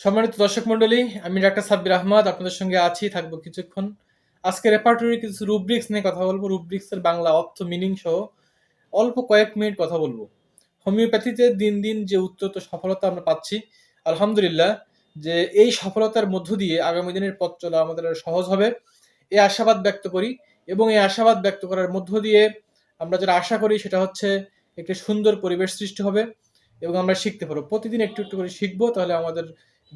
সম্মানিত দর্শক মণ্ডলী, আমি ডাক্তার সাব্বির আহমদ, আপনাদের সঙ্গে আছি, থাকব কিছুক্ষণ। আজকে রেপার্টরি কিছু রুব্রিক্স নিয়ে কথা বলব। রুব্রিক্স এর বাংলা অর্থ মিনিং সহ অল্প কয়েক মিনিট কথা বলব। হোমিওপ্যাথিতে দিন দিন যে উচ্চত সফলতা আমরা পাচ্ছি, আলহামদুলিল্লাহ, যে এই সফলতার মধ্য দিয়ে আগামী দিনের পথ চলা আমাদের সহজ হবে। এই আশাবাদ ব্যক্ত করি এবং এই আশাবাদ ব্যক্ত করার মধ্য দিয়ে আমরা যেটা আশা করি সেটা হচ্ছে একটি সুন্দর পরিবেশ সৃষ্টি হবে এবং আমরা শিখতে পারব। প্রতিদিন একটু একটু করে শিখব, তাহলে আমাদের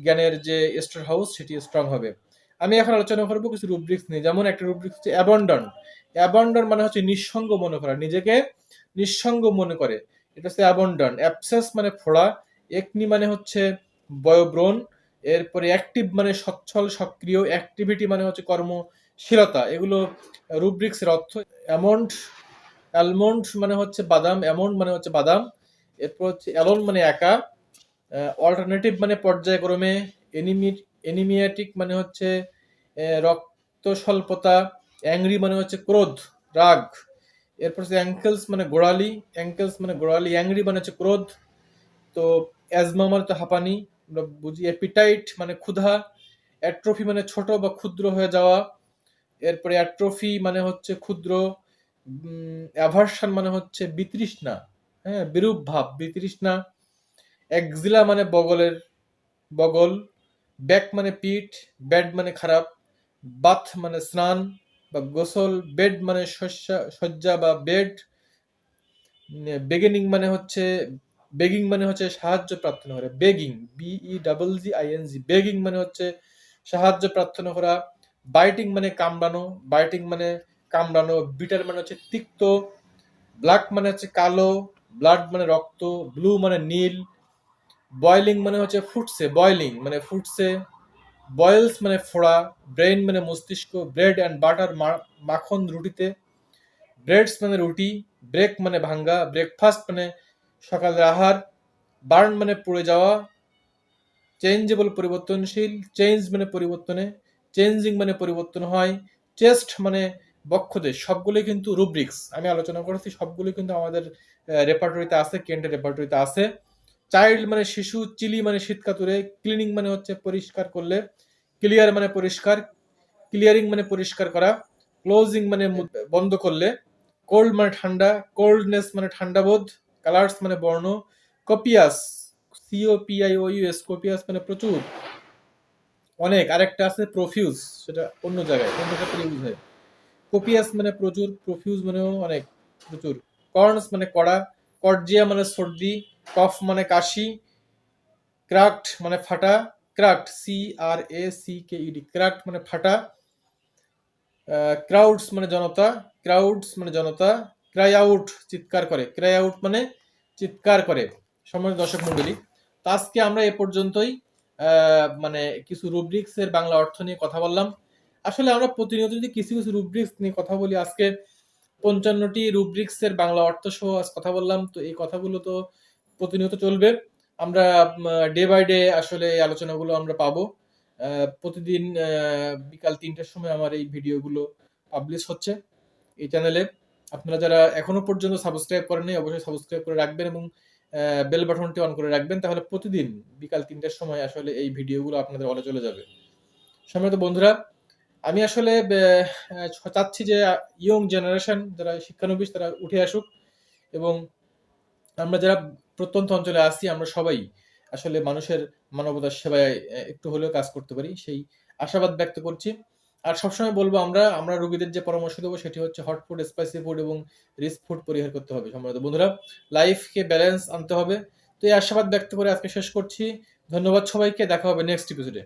জ্ঞানের যে স্টোর হাউস, সেটি স্ট্রং হবে। আমি এখন আলোচনা করব কিছু রুব্রিক্স নিয়ে। যেমন একটা রুব্রিক্স হচ্ছে অ্যাবন্ডন অ্যাবন্ডন মানে হচ্ছে নিঃসঙ্গ মনে করা, নিজেকে নিঃসঙ্গ মনে করে। এটা হচ্ছে অ্যাবন্ডন অ্যাপসেস মানে ফোড়া একনি মানে হচ্ছে বয়োব্রণ, এরপরে অ্যাক্টিভ মানে সচ্ছল, সক্রিয় অ্যাক্টিভিটি মানে হচ্ছে কর্মশীলতা। এগুলো রুব্রিক্স এর অর্থ অ্যামন্ড অ্যালমন্ড মানে হচ্ছে বাদাম অ্যামন্ড মানে হচ্ছে বাদাম, এরপর হচ্ছে অ্যালন মানে একা অল্টারনেটিভ মানে পর্যায়ক্রমে এনিমি এনিমিয়াটিক মানে হচ্ছে রক্ত স্বল্পতা অ্যাংরি মানে হচ্ছে ক্রোধ, রাগ। এরপর হচ্ছে অ্যাঙ্কেলস মানে গোড়ালি অ্যাঙ্কেলস মানে গোড়ালি অ্যাংরি মানে হচ্ছে ক্রোধ। তো অ্যাজমা মানে তো হাঁপানি, আমরা বুঝি অ্যাপিটাইট মানে ক্ষুধা অ্যাট্রফি মানে ছোট বা ক্ষুদ্র হয়ে যাওয়া। এরপরে অ্যাট্রফি মানে হচ্ছে ক্ষুদ্র অ্যাভার্সান মানে হচ্ছে বিতৃষ্ণা হ্যাঁ বিরূপ ভাব, বিতৃষ্ণা। একজিলা মানে বগলের বগল, ব্যাক মানে পিঠ, ব্যাড মানে খারাপ, বাথ মানে স্নান বা গোসল, বেড মানে শস্যা, শয্যা বা বেড বেগিনিং মানে হচ্ছে বেগিং মানে হচ্ছে সাহায্য প্রার্থনা করা। Begging B E double G I N G begging মানে হচ্ছে সাহায্য প্রার্থনা করা। বাইটিং মানে কামড়ানো বাইটিং মানে কামড়ানো। বিটার মানে হচ্ছে তিক্ত ব্ল্যাক মানে হচ্ছে কালো ব্লাড মানে রক্ত ব্লু মানে নীল বয়লিং মানে হচ্ছে ফুটছে বয়লিং মানে ফুটছে বয়েলস মানে ফোড়া ব্রেন মানে মস্তিষ্ক ব্রেড অ্যান্ড বাটার মাখন রুটিতে ব্রেডস মানে রুটি ব্রেক মানে ভাঙ্গা ব্রেকফাস্ট মানে সকালের আহার বার্ন মানে পড়ে যাওয়া চেঞ্জেবল পরিবর্তনশীল চেঞ্জ মানে পরিবর্তনে চেঞ্জিং মানে পরিবর্তন হয় চেস্ট মানে বক্ষদেশ, সবগুলোই কিন্তু রুব্রিক্স আমি আলোচনা করেছি সবগুলো কিন্তু আমাদের রেপার্টরিতে আছে কেন্টের রেপার্টরিতে আছে। চাইল্ড মানে শিশু চিলি মানে শীতকাতুরে ক্লিনিং মানে হচ্ছে পরিষ্কার করলে ক্লিয়ার মানে পরিষ্কার ক্লিয়ারিং মানে পরিষ্কার করা ক্লোজিং মানে বন্ধ করলে কোল্ড মানে ঠান্ডা কোল্ডনেস মানে ঠান্ডা বোধ কালার্স মানে বর্ণ copious C O P I O U S copious মানে প্রচুর। অনেক, আরেকটা আছে প্রফিউজ সেটা অন্য জায়গায়, অন্য ক্ষেত্রে ইউজ হয়। কপিয়াস মানে প্রচুর প্রফিউজ মানেও অনেক, প্রচুর। কর্নস মানে কড়া কর্জিয়া মানে সর্দি কফ মানে কাশি, ক্রাক্ট মানে ফাটা, cracked C R A C K E D cracked মানে ফাটা ক্রাউডস মানে জনতা, ক্রাউডস মানে জনতা, ক্রাই আউট চিৎকার করে, ক্রাই আউট মানে চিৎকার করে, সম্মানিত দর্শক মন্ডলী তো আজকে আমরা এ পর্যন্তই মানে কিছু রুব্রিক্স এর বাংলা অর্থ নিয়ে কথা বললাম। আসলে আমরা প্রতিনিয়ত যদি কিছু কিছু রুব্রিক্স নিয়ে কথা বলি আজকে পঞ্চান্নটি রুব্রিক্স এর বাংলা অর্থ সহ আজ কথা বললাম। তো এই কথাগুলো তো প্রতিনিয়ত চলবে। আমরা ডে বাই ডে আসলে এই আলোচনাগুলো আমরা পাবো। প্রতিদিন বিকাল তিনটার সময় আমার এই ভিডিওগুলো পাবলিশ হচ্ছে এই চ্যানেলে আপনারা যারা এখনও পর্যন্ত সাবস্ক্রাইব করেননি অবশ্যই সাবস্ক্রাইব করে রাখবেন এবং বেল বাটনটি অন করে রাখবেন। তাহলে প্রতিদিন বিকাল তিনটার সময় আসলে এই ভিডিওগুলো আপনাদের অলে চলে যাবে। সম্মানিত বন্ধুরা, আমি আসলে চাচ্ছি যে ইয়ং জেনারেশন যারা শিক্ষানবিশ, তারা উঠে আসুক এবং আমরা যারা প্রত্যন্ত অঞ্চলে আসি আমরা সবাই আসলে মানুষের মানবতার সেবায় একটু হলেও কাজ করতে পারি, সেই আশাবাদ ব্যক্ত করছি। আর সবসময় বলব আমরা আমরা রোগীদের যে পরামর্শ দেবো সেটি হচ্ছে হট ফুড স্পাইসি ফুড এবং রিস্ক ফুড পরিহার করতে হবে সম্ভবত বন্ধুরা। লাইফকে ব্যালেন্স আনতে হবে। তো এই আশাবাদ ব্যক্ত করে আজকে শেষ করছি। ধন্যবাদ সবাইকে, দেখা হবে নেক্সট এপিসোডে